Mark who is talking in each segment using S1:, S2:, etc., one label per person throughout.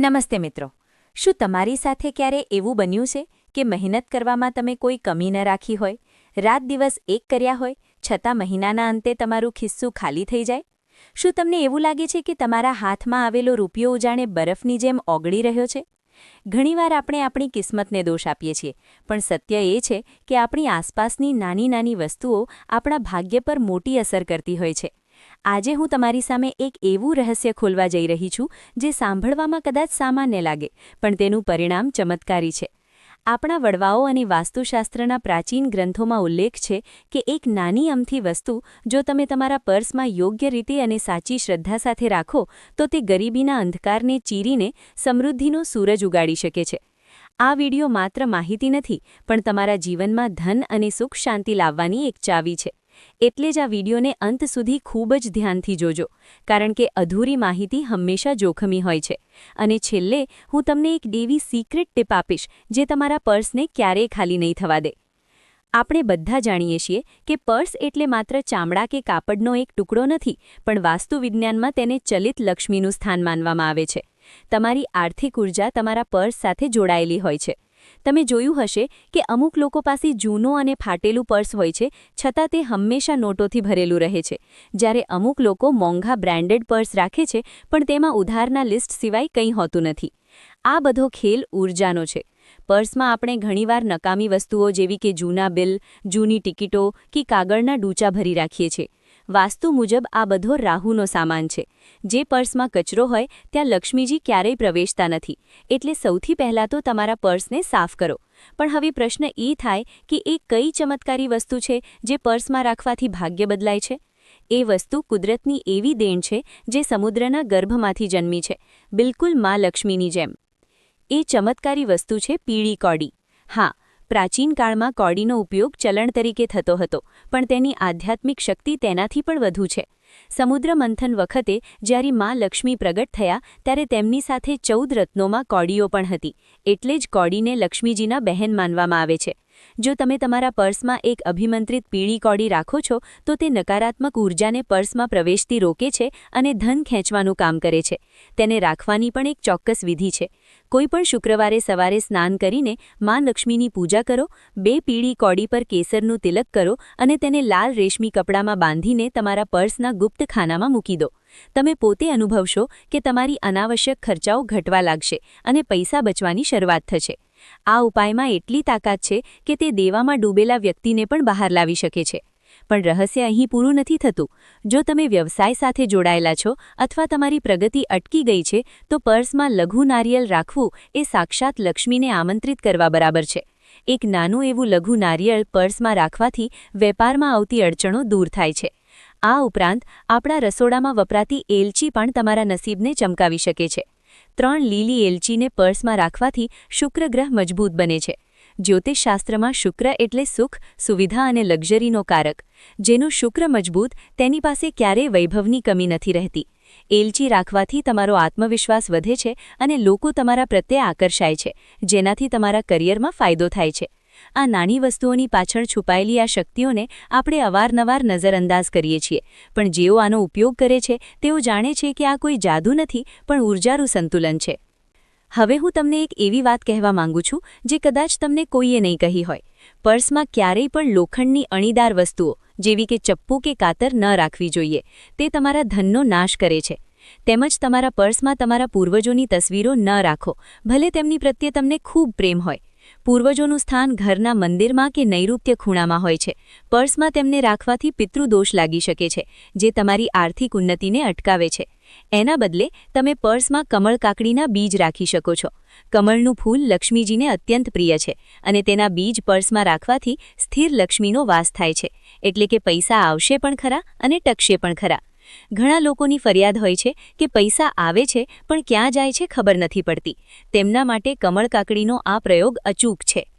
S1: નમસ્તે મિત્રો. શું તમારી સાથે ક્યારે એવું બન્યું છે કે મહેનત કરવામાં તમે કોઈ કમી ન રાખી હોય, રાત દિવસ એક કર્યા હોય, છતાં મહિનાના અંતે તમારું ખિસ્સું ખાલી થઈ જાય? શું તમને એવું લાગે છે કે તમારા હાથમાં આવેલો રૂપિયો ઉજાણે બરફની જેમ ઓગળી રહ્યો છે? ઘણીવાર આપણે આપણી કિસ્મતને દોષ આપીએ છીએ, પણ સત્ય એ છે કે આપણી આસપાસની નાની નાની વસ્તુઓ આપણા ભાગ્ય પર મોટી અસર કરતી હોય છે. આજે હું તમારી સામે એક એવું રહસ્ય ખોલવા જઈ રહી છું, જે સાંભળવામાં કદાચ સામાન્ય લાગે, પણ તેનું પરિણામ ચમત્કારી છે. આપણા વડવાઓ અને વાસ્તુશાસ્ત્રના પ્રાચીન ગ્રંથોમાં ઉલ્લેખ છે કે એક નાની અમથી વસ્તુ, જો તમે તમારા પર્સમાં યોગ્ય રીતે અને સાચી શ્રદ્ધા સાથે રાખો, તો તે ગરીબીના અંધકારને ચીરીને સમૃદ્ધિનો સૂરજ ઉગાડી શકે છે. આ વિડિયો માત્ર માહિતી નથી, પણ તમારા જીવનમાં ધન અને સુખ શાંતિ લાવવાની એક ચાવી છે. એટલે જ આ વિડીયોને અંત સુધી ખૂબ જ ધ્યાનથી જોજો, કારણ કે અધૂરી માહિતી હંમેશા જોખમી હોય છે. અને છેલ્લે, હું તમને એક દેવી સિક્રેટ ટીપ આપીશ, જે તમારા પર્સને ક્યારેય ખાલી નહીં થવા દે. આપણે બધા જાણીએ છીએ કે પર્સ એટલે માત્ર ચામડા કે કાપડનો એક ટુકડો નથી, પણ વાસ્તુવિજ્ઞાનમાં તેને ચલિત લક્ષ્મીનું સ્થાન માનવામાં આવે છે. તમારી આર્થિક ઊર્જા તમારા પર્સ સાથે જોડાયેલી હોય છે. તમે જોયું હશે કે અમુક લોકો પાસે જૂનો અને ફાટેલું પર્સ હોય છે, છતાં તે હંમેશા નોટોથી ભરેલું રહે છે. જ્યારે અમુક લોકો મોંઘા બ્રાન્ડેડ પર્સ રાખે છે, પણ તેમાં ઉધારના લિસ્ટ સિવાય કંઈ હોતું નથી. આ બધો ખેલ ઊર્જાનો છે. પર્સમાં આપણે ઘણીવાર નકામી વસ્તુઓ જેવી કે જૂના બિલ, જૂની ટિકિટો કે કાગળના ડૂચા ભરી રાખીએ છીએ. વાસ્તુ મુજબ આ બધો રાહુનો સામાન છે. જે પર્સમાં કચરો હોય, ત્યાં લક્ષ્મીજી ક્યારેય પ્રવેશતા નથી. એટલે સૌથી પહેલાં તો તમારા પર્સને સાફ કરો. પણ હવે પ્રશ્ન એ થાય કે એ કઈ ચમત્કારી વસ્તુ છે જે પર્સમાં રાખવાથી ભાગ્ય બદલાય છે? એ વસ્તુ કુદરતની એવી દેણ છે જે સમુદ્રના ગર્ભમાંથી જન્મી છે. બિલકુલ મા લક્ષ્મીની જેમ. એ ચમત્કારી વસ્તુ છે પીળી કોડી. હા પ્રાચીન કાળમાં કોડીનો ઉપયોગ ચલણ તરીકે થતો હતો, પણ તેની આધ્યાત્મિક શક્તિ તેનાથી પણ વધુ છે. સમુદ્ર મંથન વખતે, જ્યારે માં લક્ષ્મી પ્રગટ થયા, ત્યારે તેમની સાથે ચૌદ રત્નોમાં કોડીઓ પણ હતી, એટલે જ કોડીને લક્ષ્મીજીના બહેન માનવામાં આવે છે. જો તમે તમારા પર્સમાં એક અભિમંત્રિત પીળી કોડી રાખો છો, તો તે નકારાત્મક ઉર્જાને પર્સમાં પ્રવેશતી રોકે છે અને ધન ખેંચવાનું કામ કરે છે. તેને રાખવાની પણ એક ચોક્કસ વિધિ છે. કોઈપણ શુક્રવારે સવારે સ્નાન કરીને માં લક્ષ્મીની પૂજા કરો, બે પીળી કોડી પર કેસરનું તિલક કરો અને તેને લાલ રેશમી કપડામાં બાંધીને તમારા પર્સના ગુપ્ત ખાનામાં મૂકી દો. તમે પોતે અનુભવશો કે તમારી અનાવશ્યક ખર્ચાઓ ઘટવા લાગશે અને પૈસા બચવાની શરૂઆત થશે. આ ઉપાયમાં એટલી તાકાત છે કે તે દેવામાં ડૂબેલા વ્યક્તિને પણ બહાર લાવી શકે છે. પણ રહસ્ય અહીં પૂરું નથી થતું. જો તમે વ્યવસાય સાથે જોડાયેલા છો અથવા તમારી પ્રગતિ અટકી ગઈ છે, તો પર્સમાં લઘુ નારિયેલ રાખવું એ સાક્ષાત લક્ષ્મીને આમંત્રિત કરવા બરાબર છે. એક નાનું એવું લઘુ નારિયેળ પર્સમાં રાખવાથી વેપારમાં આવતી અડચણો દૂર થાય છે. આ ઉપરાંત, આપણા રસોડામાં વપરાતી એલચી પણ તમારા નસીબને ચમકાવી શકે છે. ત્રણ લીલી એલચીને પર્સમાં રાખવાથી શુક્ર ગ્રહ મજબૂત બને છે. જ્યોતિષશાસ્ત્રમાં શુક્ર એટલે સુખ, સુવિધા અને લક્ઝરીનો કારક. જેનું શુક્ર મજબૂત, તેની પાસે ક્યારેય વૈભવની કમી નથી રહેતી. એલચી રાખવાથી તમારો આત્મવિશ્વાસ વધે છે અને લોકો તમારા પ્રત્યે આકર્ષાય છે, જેનાથી તમારા કરિયરમાં ફાયદો થાય છે. આ નાની વસ્તુઓની પાછળ છુપાયેલી આ શક્તિઓને આપણે અવારનવાર નજરઅંદાજ કરીએ છીએ. પણ જેઓ આનો ઉપયોગ કરે છે, તેઓ જાણે છે કે આ કોઈ જાદુ નથી, પણ ઉર્જારું સંતુલન છે. હવે હું તમને એક એવી વાત કહેવા માંગુ છું, જે કદાચ તમને કોઈએ નહીં કહી હોય. પર્સમાં ક્યારેય પણ લોખંડની અણીદાર વસ્તુઓ, જેવી કે ચપ્પુ કે કાતર ન રાખવી જોઈએ, તે તમારા ધનનો નાશ કરે છે. તેમજ તમારા પર્સમાં તમારા પૂર્વજોની તસવીરો ન રાખો, ભલે તેમની પ્રત્યે તમને ખૂબ પ્રેમ હોય. પૂર્વજોનું સ્થાન ઘરના મંદિરમાં કે નૈઋત્ય ખૂણામાં હોય છે. પર્સમાં તેમને રાખવાથી પિતૃદોષ લાગી શકે છે, જે તમારી આર્થિક ઉન્નતિને અટકાવે છે. એના બદલે, તમે પર્સમાં કમળ કાકડીના બીજ રાખી શકો છો. કમળનું ફૂલ લક્ષ્મીજીને અત્યંત પ્રિય છે અને તેના બીજ પર્સમાં રાખવાથી સ્થિર લક્ષ્મીનો વાસ થાય છે. એટલે કે પૈસા આવશે પણ ખરા અને ટકશે પણ ખરા. ઘણા લોકોની ફરિયાદ હોય છે કે પૈસા આવે છે, પણ ક્યાં જાય છે ખબર નથી પડતી. તેમના માટે કમળ કાકડીનો આ પ્રયોગ અચૂક છે.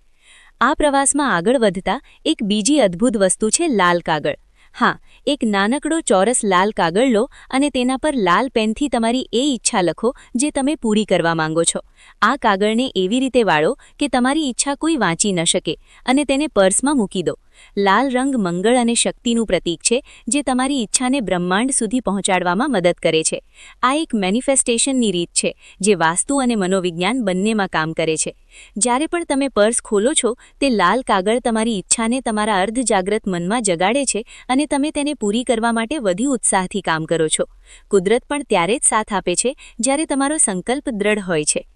S1: આ પ્રવાસમાં આગળ વધતા એક બીજી અદ્ભુત વસ્તુ છે લાલ કાગળ. હા, એક નાનકડો ચોરસ લાલ કાગળ લો અને તેના પર લાલ પેનથી તમારી એ ઈચ્છા લખો જે તમે પૂરી કરવા માંગો છો. આ કાગળને એવી રીતે વાળો કે તમારી ઈચ્છા કોઈ વાંચી ન શકે અને તેને પર્સમાં મૂકી દો. લાલ રંગ મંગળ અને શક્તિનું પ્રતીક છે, જે તમારી ઈચ્છાને બ્રહ્માંડ સુધી પહોંચાડવામાં મદદ કરે છે. આ એક મેનિફેસ્ટેશનની રીત છે, જે વાસ્તુ અને મનોવિજ્ઞાન બંનેમાં કામ કરે છે. જ્યારે પણ તમે પર્સ ખોલો છો, તે લાલ કાગળ તમારી ઈચ્છાને તમારા અર્ધજાગ્રત મનમાં જગાડે છે અને તમે તેને પૂરી કરવા માટે વધુ ઉત્સાહથી કામ કરો છો. કુદરત પણ ત્યારે જ સાથ આપે છે, જ્યારે તમારો સંકલ્પ દ્રઢ હોય છે.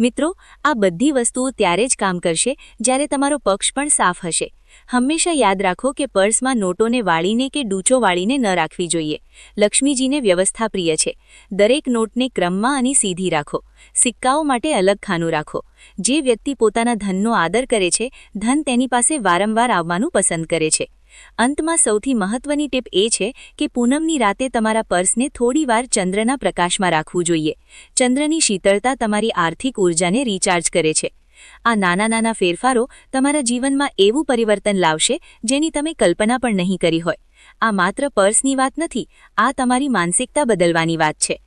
S1: મિત્રો, આ બધી વસ્તુઓ ત્યારે જ કામ કરશે, જ્યારે તમારો પક્ષ પણ સાફ હશે. હંમેશા યાદ રાખો કે પર્સમાં નોટોને વાળીને કે ડૂચો વાળીને ન રાખવી જોઈએ. લક્ષ્મીજીને વ્યવસ્થા પ્રિય છે. દરેક નોટને ક્રમમાં અને સીધી રાખો. સિક્કાઓ માટે અલગ ખાનું રાખો. જે વ્યક્તિ પોતાના ધનનો આદર કરે છે, ધન તેની પાસે વારંવાર આવવાનું પસંદ કરે છે. અંતમાં સૌથી મહત્વની ટીપ એ છે કે પૂનમની રાતે તમારા પર્સને થોડીવાર ચંદ્રના પ્રકાશમાં રાખવું જોઈએ. ચંદ્રની શીતળતા તમારી આર્થિક ઊર્જાને રિચાર્જ કરે છે. આ નાના નાના ફેરફારો તમારા જીવનમાં એવું પરિવર્તન લાવશે જેની તમે કલ્પના પણ નહીં કરી હોય. આ માત્ર પર્સની વાત નથી, આ તમારી માનસિકતા બદલવાની વાત છે.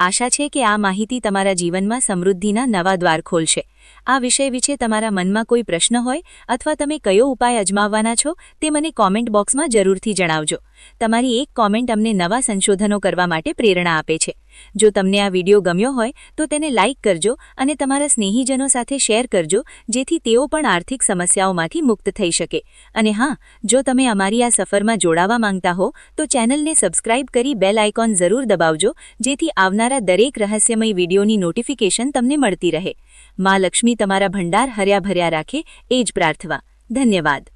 S1: આશા છે કે આ માહિતી તમારા જીવનમાં સમૃદ્ધિના નવા દ્વાર ખોલશે. આ વિષય વિશે તમારા મનમાં કોઈ પ્રશ્ન હોય અથવા તમે કયો ઉપાય અજમાવવાના છો તે મને કોમેન્ટ બોક્સમાં જરૂરથી જણાવજો. તમારી એક કોમેન્ટ અમને નવા સંશોધનો કરવા માટે પ્રેરણા આપે છે. જો તમને આ વીડિયો ગમ્યો હોય, તો તેને લાઇક કરજો અને તમારા સ્નેહીજનો સાથે શેર કરજો, જેથી તેઓ પણ આર્થિક સમસ્યાઓમાંથી મુક્ત થઈ શકે. અને હા, જો તમે અમારી આ સફરમાં જોડાવા માંગતા હો, તો ચેનલને સબસ્ક્રાઇબ કરી બેલ આઇકોન જરૂર દબાવજો, જેથી આવનારા દરેક રહસ્યમય વિડીયોની નોટિફિકેશન તમને મળતી રહે. મા લક્ષ્મી તમારા ભંડાર હર્યા ભર્યા રાખે, એ જ પ્રાર્થવા. ધન્યવાદ.